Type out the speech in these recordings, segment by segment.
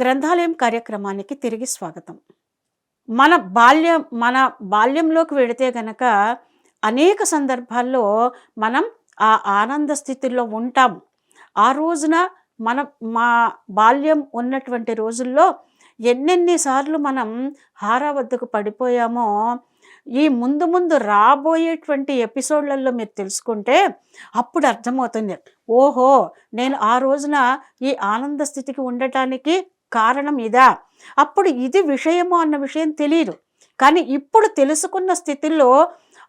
గ్రంథాలయం కార్యక్రమానికి తిరిగి స్వాగతం. మన బాల్యం మన బాల్యంలోకి వెళితే గనక అనేక సందర్భాల్లో మనం ఆ ఆనంద స్థితిలో ఉంటాం. ఆ రోజున మన మా బాల్యం ఉన్నటువంటి రోజుల్లో ఎన్నెన్నిసార్లు మనం హార వద్దకు పడిపోయామో ఈ ముందు ముందు రాబోయేటువంటి ఎపిసోడ్లలో మీరు తెలుసుకుంటే అప్పుడు అర్థమవుతుంది. ఓహో నేను ఆ రోజున ఈ ఆనంద స్థితికి ఉండటానికి కారణం ఇదా? అప్పుడు ఇది విషయము అన్న విషయం తెలియదు కానీ ఇప్పుడు తెలుసుకున్న స్థితిలో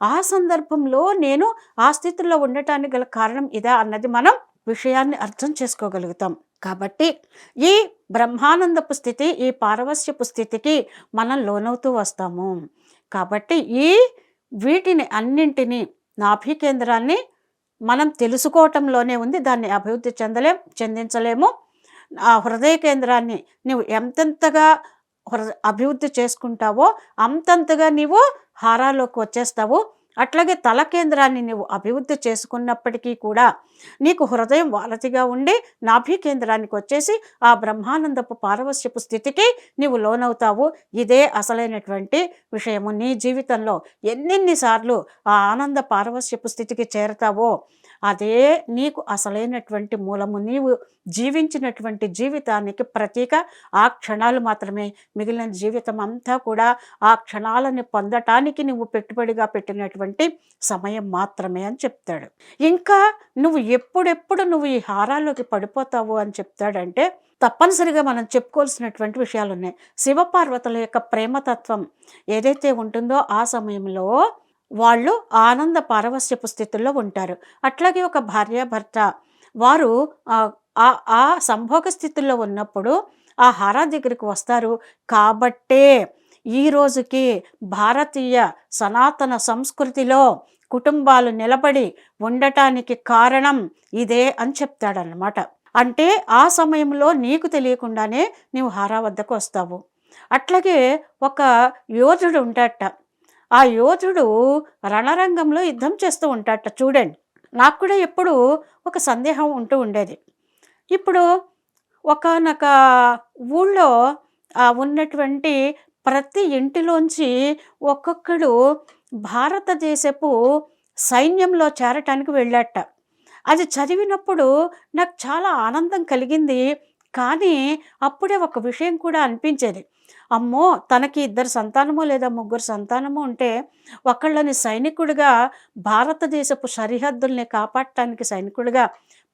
ఆ సందర్భంలో నేను ఆ స్థితిలో ఉండటానికి గల కారణం ఇదా అన్నది మనం విషయాన్ని అర్థం చేసుకోగలుగుతాం. కాబట్టి ఈ బ్రహ్మానందపు స్థితి ఈ పారవస్యపు స్థితికి మనం లోనవుతూ వస్తాము. కాబట్టి ఈ వీటిని అన్నింటినీ నాభి కేంద్రాన్ని మనం తెలుసుకోవటంలోనే ఉంది. దాన్ని అభివృద్ధి చెందలేం చెందించలేము. ఆ హృదయ కేంద్రాన్ని నువ్వు ఎంతెంతగా హృ- అభివృద్ధి చేసుకుంటావో అంతంతగా నీవు హారాలోకి వచ్చేస్తావు. అట్లాగే తల కేంద్రాన్ని నువ్వు అభివృద్ధి చేసుకున్నప్పటికీ కూడా నీకు హృదయం వాలతిగా ఉండి నాభి కేంద్రానికి వచ్చేసి ఆ బ్రహ్మానందపు పారవశ్యపు స్థితికి నీవు లోనవుతావు. ఇదే అసలైనటువంటి విషయము. నీ జీవితంలో ఎన్నెన్నిసార్లు ఆ ఆనంద పారవశ్యపు స్థితికి చేరతావో అదే నీకు అసలైనటువంటి మూలము. నీవు జీవించినటువంటి జీవితానికి ప్రతీక ఆ క్షణాలు మాత్రమే. మిగిలిన జీవితం అంతా కూడా ఆ క్షణాలను పొందటానికి నువ్వు పెట్టుబడిగా పెట్టినటువంటి సమయం మాత్రమే అని చెప్తాడు. ఇంకా నువ్వు ఎప్పుడెప్పుడు నువ్వు ఈ హారాల్లోకి పడిపోతావు అని చెప్తాడంటే తప్పనిసరిగా మనం చెప్పుకోవాల్సినటువంటి విషయాలు ఉన్నాయి శివపార్వతుల యొక్క ప్రేమతత్వం ఏదైతే ఉంటుందో ఆ సమయంలో వాళ్ళు ఆనంద పారవస్యపు స్థితిలో ఉంటారు. అట్లాగే ఒక భార్యాభర్త వారు ఆ, ఆ సంభోగ స్థితిలో ఉన్నప్పుడు ఆ హారా దగ్గరికి వస్తారు. కాబట్టే ఈ రోజుకి భారతీయ సనాతన సంస్కృతిలో కుటుంబాలు నిలబడి ఉండటానికి కారణం ఇదే అని చెప్తాడనమాట అంటే ఆ సమయంలో నీకు తెలియకుండానే నీవు హారా వద్దకు వస్తావు. అట్లాగే ఒక యోధుడు ఉంటాడట. ఆ యోధుడు రణరంగంలో యుద్ధం చేస్తూ ఉంటాడట. చూడండి నాకు కూడా ఎప్పుడు ఒక సందేహం ఉంటూ ఉండేది. ఇప్పుడు ఒకనొక ఊళ్ళో ఉన్నటువంటి ప్రతి ఇంటిలోంచి ఒక్కొక్కడు భారతదేశపు సైన్యంలో చేరటానికి వెళ్ళాట. అది చదివినప్పుడు నాకు చాలా ఆనందం కలిగింది. కానీ అప్పుడే ఒక విషయం కూడా అనిపించేది. అమ్మో తనకి ఇద్దరు సంతానము లేదా ముగ్గురు సంతానము ఉంటే ఒకళ్ళని సైనికుడిగా భారతదేశపు సరిహద్దుల్ని కాపాడటానికి సైనికుడిగా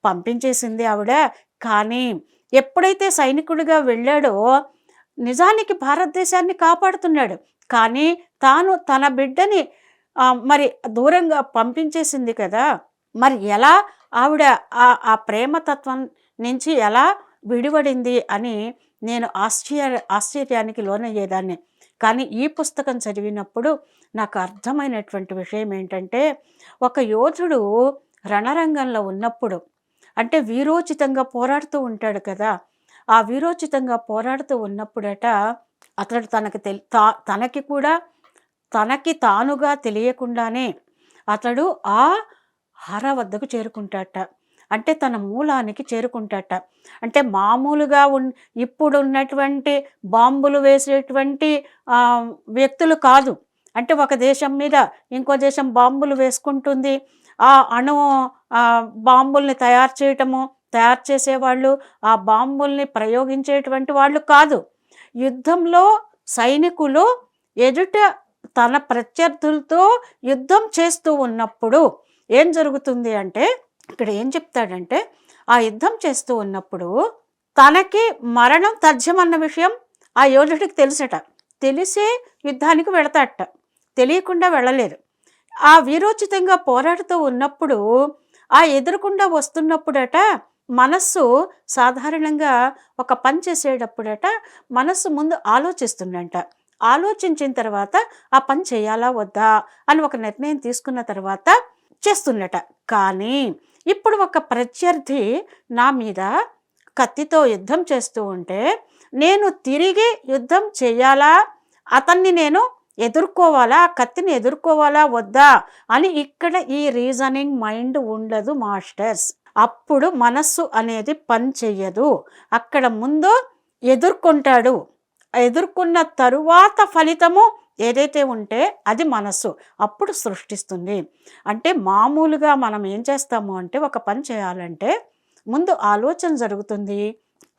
పంపించేసింది ఆవిడ. కానీ ఎప్పుడైతే సైనికుడిగా వెళ్ళాడో నిజానికి భారతదేశాన్ని కాపాడుతున్నాడు. కానీ తాను తన బిడ్డని మరి దూరంగా పంపించేసింది కదా. మరి ఎలా ఆవిడ ఆ ఆ ప్రేమతత్వం నుంచి ఎలా విడివడింది అని నేను ఆశ్చర్య ఆశ్చర్యానికి లోనయ్యేదాన్ని. కానీ ఈ పుస్తకం చదివినప్పుడు నాకు అర్థమైనటువంటి విషయం ఏంటంటే ఒక యోధుడు రణరంగంలో ఉన్నప్పుడు అంటే వీరోచితంగా పోరాడుతూ ఉంటాడు కదా. ఆ వీరోచితంగా పోరాడుతూ ఉన్నప్పుడట అతడు తనకి తెలి తా- తనకి కూడా తనకి తానుగా తెలియకుండానే అతడు ఆ హార వద్దకు చేరుకుంటాట. అంటే తన మూలానికి చేరుకుంటాట. అంటే మామూలుగా ఉన్ ఇప్పుడు ఉన్నటువంటి బాంబులు వేసేటువంటి వ్యక్తులు కాదు. అంటే ఒక దేశం మీద ఇంకో దేశం బాంబులు వేసుకుంటుంది. ఆ అణు బాంబుల్ని తయారు చేయటము తయారు చేసేవాళ్ళు ఆ బాంబుల్ని ప్రయోగించేటువంటి వాళ్ళు కాదు. యుద్ధంలో సైనికులు ఎదుట తన ప్రత్యర్థులతో యుద్ధం చేస్తూ ఉన్నప్పుడు ఏం జరుగుతుంది అంటే ఇక్కడ ఏం చెప్తాడంటే ఆ యుద్ధం చేస్తూ ఉన్నప్పుడు తనకి మరణం తథ్యమన్న విషయం ఆ యోధుడికి తెలుసట. తెలిసే యుద్ధానికి వెళతాట తెలియకుండా వెళ్ళలేదు. ఆ వీరోచితంగా పోరాడుతూ ఉన్నప్పుడు ఆ ఎదురుకుండా వస్తున్నప్పుడట మనస్సు సాధారణంగా ఒక పని చేసేటప్పుడట మనస్సు ముందు ఆలోచిస్తుందంట. ఆలోచించిన తర్వాత ఆ పని చేయాలా వద్దా అని ఒక నిర్ణయం తీసుకున్న తర్వాత చేస్తున్నట కానీ ఇప్పుడు ఒక ప్రత్యర్థి నా మీద కత్తితో యుద్ధం చేస్తూ ఉంటే నేను తిరిగి యుద్ధం చేయాలా? అతన్ని నేను ఎదుర్కోవాలా? ఆ కత్తిని ఎదుర్కోవాలా? వద్దా? అని ఇక్కడ ఈ రీజనింగ్ మైండ్ ఉండదు మాస్టర్స్. అప్పుడు మనస్సు అనేది పని చెయ్యదు. అక్కడ ముందు ఎదుర్కొంటాడు. ఎదుర్కొన్న తరువాత ఫలితము ఏదైతే ఉంటే అది మనస్సు. అప్పుడు సృష్టిస్తుంది. అంటే మామూలుగా మనం ఏం చేస్తాము అంటే ఒక పని చేయాలంటే ముందు ఆలోచన జరుగుతుంది.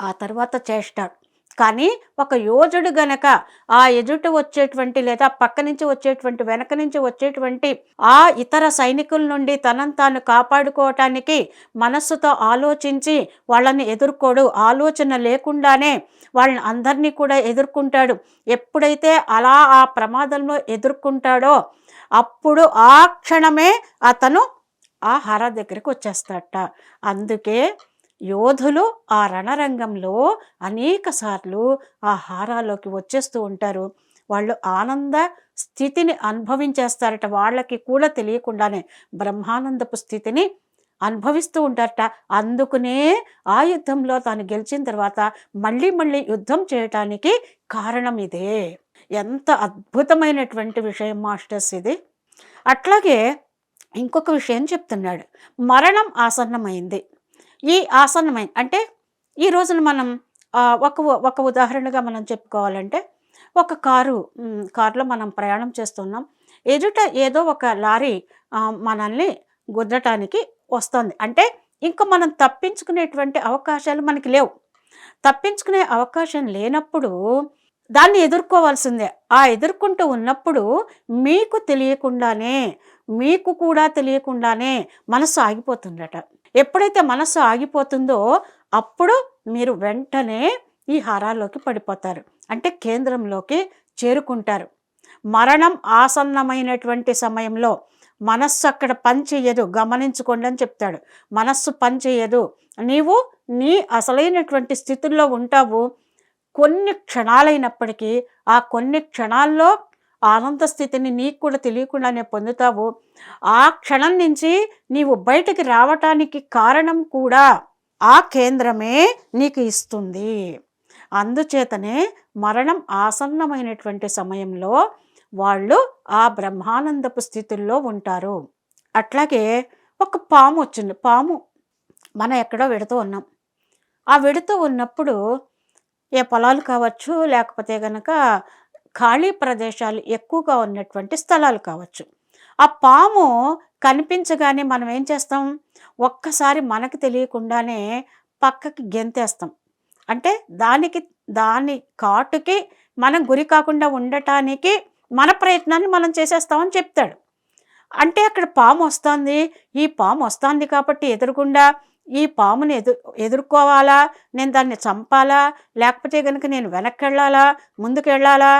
ఆ తర్వాత చేస్తాడు కానీ ఒక యోజుడు గనక ఆ ఎదుట వచ్చేటువంటి లేదా పక్క నుంచి వచ్చేటువంటి వెనక నుంచి వచ్చేటువంటి ఆ ఇతర సైనికుల నుండి తనను తాను కాపాడుకోవటానికి మనస్సుతో ఆలోచించి వాళ్ళని ఎదుర్కోడు. ఆలోచన లేకుండానే వాళ్ళని అందరినీ కూడా ఎదుర్కొంటాడు. ఎప్పుడైతే అలా ఆ ప్రమాదంలో ఎదుర్కొంటాడో అప్పుడు ఆ క్షణమే అతను ఆ హర దగ్గరికి వచ్చేస్తాడట. అందుకే యోధులు ఆ రణరంగంలో అనేక సార్లు ఆ హారాలోకి వచ్చేస్తూ ఉంటారు. వాళ్ళు ఆనంద స్థితిని అనుభవించేస్తారట. వాళ్ళకి కూడా తెలియకుండానే బ్రహ్మానందపు స్థితిని అనుభవిస్తూ ఉంటారట. అందుకునే ఆ యుద్ధంలో తాను గెలిచిన తర్వాత మళ్ళీ మళ్ళీ యుద్ధం చేయటానికి కారణం ఇదే. ఎంత అద్భుతమైనటువంటి విషయం మాస్టర్స్ ఇది. అట్లాగే ఇంకొక విషయం చెప్తున్నాడు. మరణం ఆసన్నమైంది. ఈ ఆసన్నమైన అంటే ఈ రోజున మనం ఒక ఒక ఉదాహరణగా మనం చెప్పుకోవాలంటే ఒక కారు కారులో మనం ప్రయాణం చేస్తున్నాం. ఎదుట ఏదో ఒక లారీ మనల్ని గుద్దటానికి వస్తుంది. అంటే ఇంకా మనం తప్పించుకునేటువంటి అవకాశాలు మనకి లేవు. తప్పించుకునే అవకాశం లేనప్పుడు దాన్ని ఎదుర్కోవాల్సిందే. ఆ ఎదుర్కొంటూ ఉన్నప్పుడు మీకు తెలియకుండానే మీకు కూడా తెలియకుండానే మనసు ఆగిపోతుందట. ఎప్పుడైతే మనసు ఆగిపోతుందో అప్పుడు మీరు వెంటనే ఈ హారాల్లోకి పడిపోతారు. అంటే కేంద్రంలోకి చేరుకుంటారు. మరణం ఆసన్నమైనటువంటి సమయంలో మనస్సు అక్కడ పనిచేయదు. గమనించుకోండి అని చెప్తాడు. మనస్సు పనిచేయదు. నీవు నీ అసలైనటువంటి స్థితుల్లో ఉంటావు. కొన్ని క్షణాలైనప్పటికీ ఆ కొన్ని క్షణాల్లో ఆనంద స్థితిని నీకు కూడా తెలియకుండానే పొందుతావు. ఆ క్షణం నుంచి నీవు బయటికి రావటానికి కారణం కూడా ఆ కేంద్రమే నీకు ఇస్తుంది. అందుచేతనే మరణం ఆసన్నమైనటువంటి సమయంలో వాళ్ళు ఆ బ్రహ్మానందపు స్థితుల్లో ఉంటారు. అట్లాగే ఒక పాము వచ్చింది. పాము మనం ఎక్కడో వెడుతూ ఉన్నాం. ఆ వెడుతూ ఉన్నప్పుడు ఏ పొలాలు కావచ్చు లేకపోతే కనుక ఖాళీ ప్రదేశాలు ఎక్కువగా ఉన్నటువంటి స్థలాలు కావచ్చు. ఆ పాము కనిపించగానే మనం ఏం చేస్తాం? ఒక్కసారి మనకు తెలియకుండానే పక్కకి గెంతేస్తాం. అంటే దానికి దాని కాటుకి మనం గురి కాకుండా ఉండటానికి మన ప్రయత్నాన్ని మనం చేసేస్తామని చెప్తాడు. అంటే అక్కడ పాము వస్తుంది. ఈ పాము వస్తుంది కాబట్టి ఎదురుగుండా ఈ పాముని ఎదు ఎదుర్కోవాలా? నేను దాన్ని చంపాలా? లేకపోతే కనుక నేను వెనక్కి వెళ్ళాలా ముందుకు వెళ్ళాలా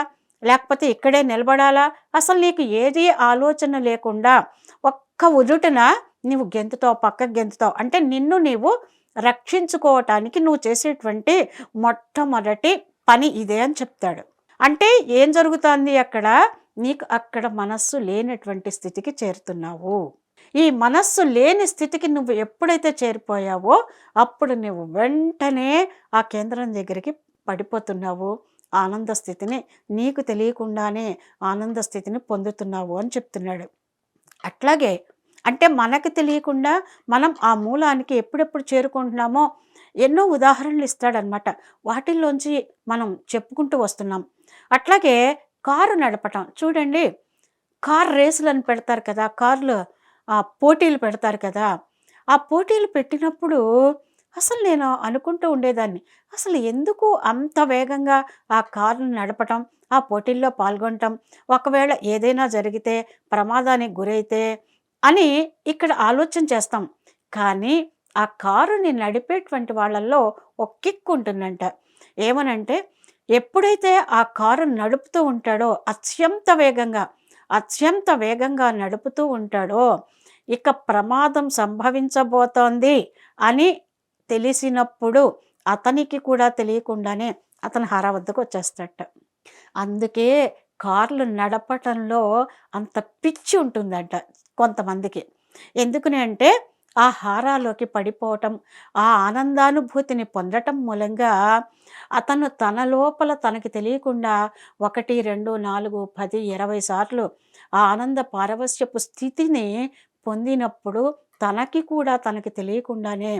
లేకపోతే ఇక్కడే నిలబడాలా? అసలు నీకు ఏది ఆలోచన లేకుండా ఒక్క ఉదుటన నువ్వు గెంతుతావు పక్క గెంతుతావు. అంటే నిన్ను నీవు రక్షించుకోవటానికి నువ్వు చేసేటువంటి మొట్టమొదటి పని ఇదే అని చెప్తాడు. అంటే ఏం జరుగుతుంది అక్కడ? నీకు అక్కడ మనస్సు లేనటువంటి స్థితికి చేరుతున్నావు. ఈ మనస్సు లేని స్థితికి నువ్వు ఎప్పుడైతే చేరిపోయావో అప్పుడు నువ్వు వెంటనే ఆ కేంద్రం దగ్గరికి పడిపోతున్నావు. ఆనంద స్థితిని నీకు తెలియకుండానే ఆనంద స్థితిని పొందుతున్నావు అని చెప్తున్నాడు. అట్లాగే అంటే మనకు తెలియకుండా మనం ఆ మూలానికి ఎప్పుడెప్పుడు చేరుకుంటున్నామో ఎన్నో ఉదాహరణలు ఇస్తాడనమాట వాటిల్లోంచి మనం చెప్పుకుంటూ వస్తున్నాం. అట్లాగే కారు నడపటం. చూడండి కార్ రేసులను పెడతారు కదా కార్లు పోటీలు పెడతారు కదా ఆ పోటీలు పెట్టినప్పుడు అసలు నేను అనుకుంటూ ఉండేదాన్ని. అసలు ఎందుకు అంత వేగంగా ఆ కారును నడపటం ఆ పోటీల్లో పాల్గొనటం? ఒకవేళ ఏదైనా జరిగితే ప్రమాదానికి గురైతే అని ఇక్కడ ఆలోచన చేస్తాం. కానీ ఆ కారుని నడిపేటువంటి వాళ్ళల్లో ఒక కిక్ ఉంటుందంట. ఏమనంటే ఎప్పుడైతే ఆ కారు నడుపుతూ ఉంటాడో అత్యంత వేగంగా అత్యంత వేగంగా నడుపుతూ ఉంటాడో ఇక ప్రమాదం సంభవించబోతోంది అని తెలిసినప్పుడు అతనికి కూడా తెలియకుండానే అతను హారా వద్దకు వచ్చేస్తాడట. అందుకే కార్లు నడపటంలో అంత పిచ్చి ఉంటుందంట కొంతమందికి. ఎందుకని అంటే ఆ హారాలోకి పడిపోవటం ఆ ఆనందానుభూతిని పొందటం మూలంగా అతను తన లోపల తనకి తెలియకుండా ఒకటి రెండు నాలుగు పది ఇరవై సార్లు ఆ ఆనంద పారవశ్యపు స్థితిని పొందినప్పుడు తనకి కూడా తనకి తెలియకుండానే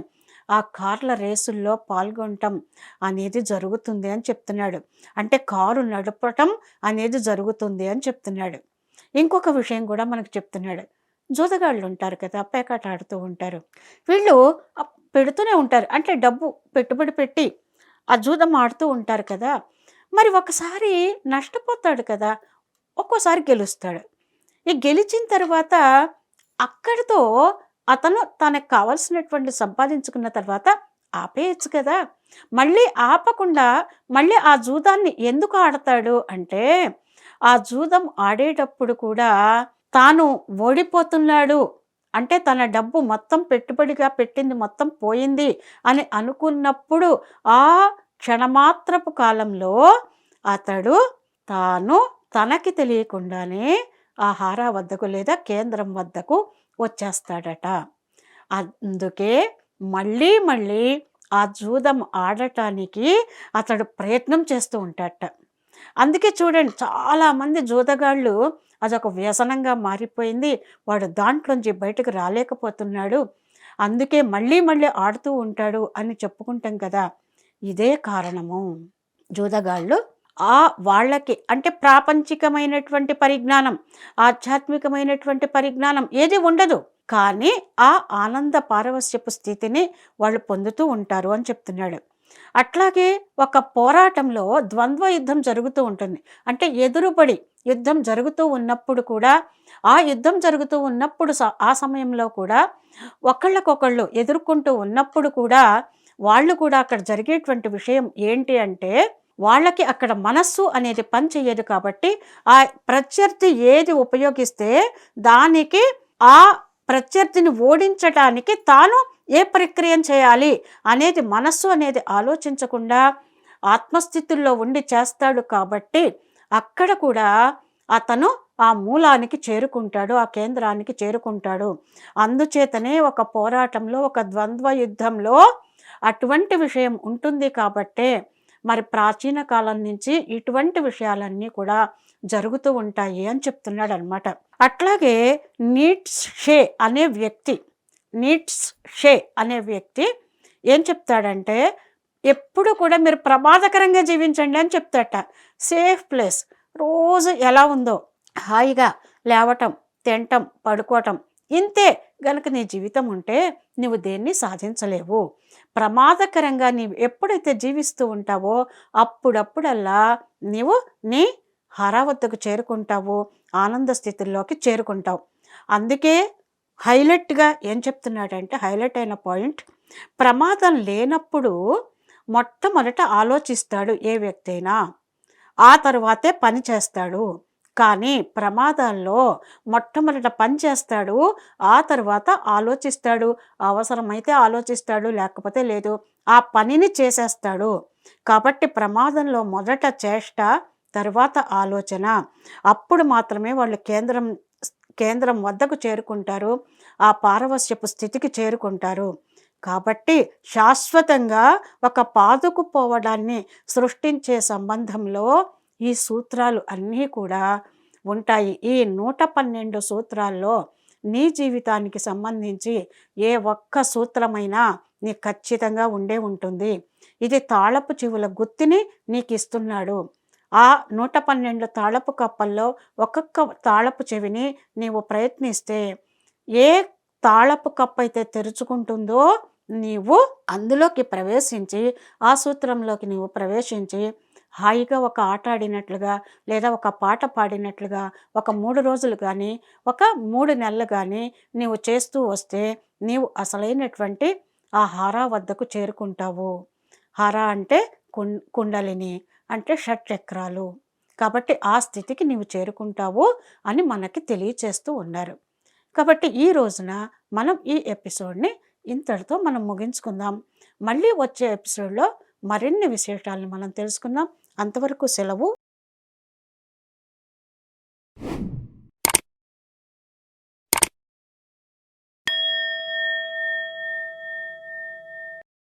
ఆ కార్ల రేసుల్లో పాల్గొనటం అనేది జరుగుతుంది అని చెప్తున్నాడు. అంటే కారు నడపటం అనేది జరుగుతుంది అని చెప్తున్నాడు. ఇంకొక విషయం కూడా మనకు చెప్తున్నాడు. జూదగాళ్ళు ఉంటారు కదా పేకాట ఆడుతూ ఉంటారు. వీళ్ళు పెడుతూనే ఉంటారు. అంటే డబ్బు పెట్టుబడి పెట్టి ఆ జూదం ఆడుతూ ఉంటారు కదా మరి ఒకసారి నష్టపోతాడు కదా ఒక్కోసారి గెలుస్తాడు. ఈ గెలిచిన తర్వాత అక్కడితో అతను తనకు కావాల్సినటువంటి సంపాదించుకున్న తర్వాత ఆపేయచ్చు కదా. మళ్ళీ ఆపకుండా మళ్ళీ ఆ జూదాన్ని ఎందుకు ఆడతాడు అంటే ఆ జూదం ఆడేటప్పుడు కూడా తాను ఓడిపోతున్నాడు. అంటే తన డబ్బు మొత్తం పెట్టుబడిగా పెట్టింది మొత్తం పోయింది అని అనుకున్నప్పుడు ఆ క్షణమాత్రపు కాలంలో అతడు తాను తనకి తెలియకుండానే ఆ హారా వద్దకు లేదా కేంద్రం వద్దకు వచ్చేస్తాడట. అందుకే మళ్ళీ మళ్ళీ ఆ జూదం ఆడటానికి అతడు ప్రయత్నం చేస్తూ ఉంటాడట. అందుకే చూడండి చాలామంది జూదగాళ్ళు అదొక వ్యసనంగా మారిపోయింది. వాడు దాంట్లోంచి బయటకు రాలేకపోతున్నాడు. అందుకే మళ్ళీ మళ్ళీ ఆడుతూ ఉంటాడు అని చెప్పుకుంటాం కదా. ఇదే కారణము. జూదగాళ్ళు ఆ వాళ్ళకి అంటే ప్రాపంచికమైనటువంటి పరిజ్ఞానం ఆధ్యాత్మికమైనటువంటి పరిజ్ఞానం ఏది ఉండదు. కానీ ఆ ఆనంద పారవస్యపు స్థితిని వాళ్ళు పొందుతూ ఉంటారు అని చెప్తున్నాడు. అట్లాగే ఒక పోరాటంలో ద్వంద్వ యుద్ధం జరుగుతూ ఉంటుంది. అంటే ఎదురుబడి యుద్ధం జరుగుతూ ఉన్నప్పుడు కూడా ఆ యుద్ధం జరుగుతూ ఉన్నప్పుడు ఆ సమయంలో కూడా ఒకళ్ళకొకళ్ళు ఎదుర్కొంటూ ఉన్నప్పుడు కూడా వాళ్ళు కూడా అక్కడ జరిగేటువంటి విషయం ఏంటి అంటే వాళ్ళకి అక్కడ మనస్సు అనేది పని చేయదు కాబట్టి ఆ ప్రత్యర్థి ఏది ఉపయోగిస్తే దానికి ఆ ప్రత్యర్థిని ఓడించటానికి తాను ఏ ప్రక్రియను చేయాలి అనేది మనస్సు అనేది ఆలోచించకుండా ఆత్మస్థితుల్లో ఉండి చేస్తాడు కాబట్టి అక్కడ కూడా అతను ఆ మూలానికి చేరుకుంటాడు ఆ కేంద్రానికి చేరుకుంటాడు. అందుచేతనే ఒక పోరాటంలో ఒక ద్వంద్వ యుద్ధంలో అటువంటి విషయం ఉంటుంది కాబట్టే మరి ప్రాచీన కాలం నుంచి ఇటువంటి విషయాలన్నీ కూడా జరుగుతూ ఉంటాయి అని చెప్తున్నాడు అనమాట అట్లాగే నీట్స్ షే అనే వ్యక్తి నీట్స్ షే అనే వ్యక్తి ఏం చెప్తాడంటే ఎప్పుడు కూడా మీరు ప్రమాదకరంగా జీవించండి అని చెప్తాట సేఫ్ ప్లేస్ రోజు ఎలా ఉందో హాయిగా లేవటం తినటం పడుకోవటం ఇంతే గనక నీ జీవితం ఉంటే నువ్వు దేన్ని సాధించలేవు. ప్రమాదకరంగా నీవు ఎప్పుడైతే జీవిస్తూ ఉంటావో అప్పుడప్పుడల్లా నీవు నీ హరావద్దకు చేరుకుంటావు ఆనంద స్థితిలోకి చేరుకుంటావు. అందుకే హైలైట్గా ఏం చెప్తున్నాడంటే హైలైట్ అయిన పాయింట్ ప్రమాదం లేనప్పుడు మొట్టమొదట ఆలోచిస్తాడు ఏ వ్యక్తి అయినా ఆ తర్వాతే పని చేస్తాడు. కానీ ప్రమాదాల్లో మొట్టమొదట పని చేస్తాడు ఆ తర్వాత ఆలోచిస్తాడు అవసరమైతే ఆలోచిస్తాడు లేకపోతే లేదు. ఆ పనిని చేసేస్తాడు. కాబట్టి ప్రమాదంలో మొదట చేష్ట తర్వాత ఆలోచన. అప్పుడు మాత్రమే వాళ్ళు కేంద్రం కేంద్రం వద్దకు చేరుకుంటారు ఆ పారవశ్యపు స్థితికి చేరుకుంటారు. కాబట్టి శాశ్వతంగా ఒక పాదుకుపోవడాన్ని సృష్టించే సంబంధంలో ఈ సూత్రాలు అన్నీ కూడా ఉంటాయి. ఈ నూట పన్నెండు సూత్రాల్లో నీ జీవితానికి సంబంధించి ఏ ఒక్క సూత్రమైనా నీ ఖచ్చితంగా ఉండే ఉంటుంది. ఇది తాళపు చెవుల గుత్తిని నీకు ఇస్తున్నాడు. ఆ నూట పన్నెండు తాళపు కప్పల్లో ఒక్కొక్క తాళపు చెవిని నీవు ప్రయత్నిస్తే ఏ తాళపు కప్ప అయితే తెరుచుకుంటుందో నీవు అందులోకి ప్రవేశించి ఆ సూత్రంలోకి నీవు ప్రవేశించి హాయిగా ఒక ఆట ఆడినట్లుగా లేదా ఒక పాట పాడినట్లుగా ఒక మూడు రోజులు కానీ ఒక మూడు నెలలు కానీ నీవు చేస్తూ వస్తే నీవు అసలైనటువంటి ఆ హారా వద్దకు చేరుకుంటావు. హారా అంటే కుండలిని అంటే షట్చక్రాలు. కాబట్టి ఆ స్థితికి నీవు చేరుకుంటావు అని మనకి తెలియచేస్తూ ఉన్నారు. కాబట్టి ఈ రోజున మనం ఈ ఎపిసోడ్ని ఇంతటితో మనం ముగించుకుందాం. మళ్ళీ వచ్చే ఎపిసోడ్లో మరిన్ని విశేషాలను మనం తెలుసుకుందాం. అంతవరకు సెలవు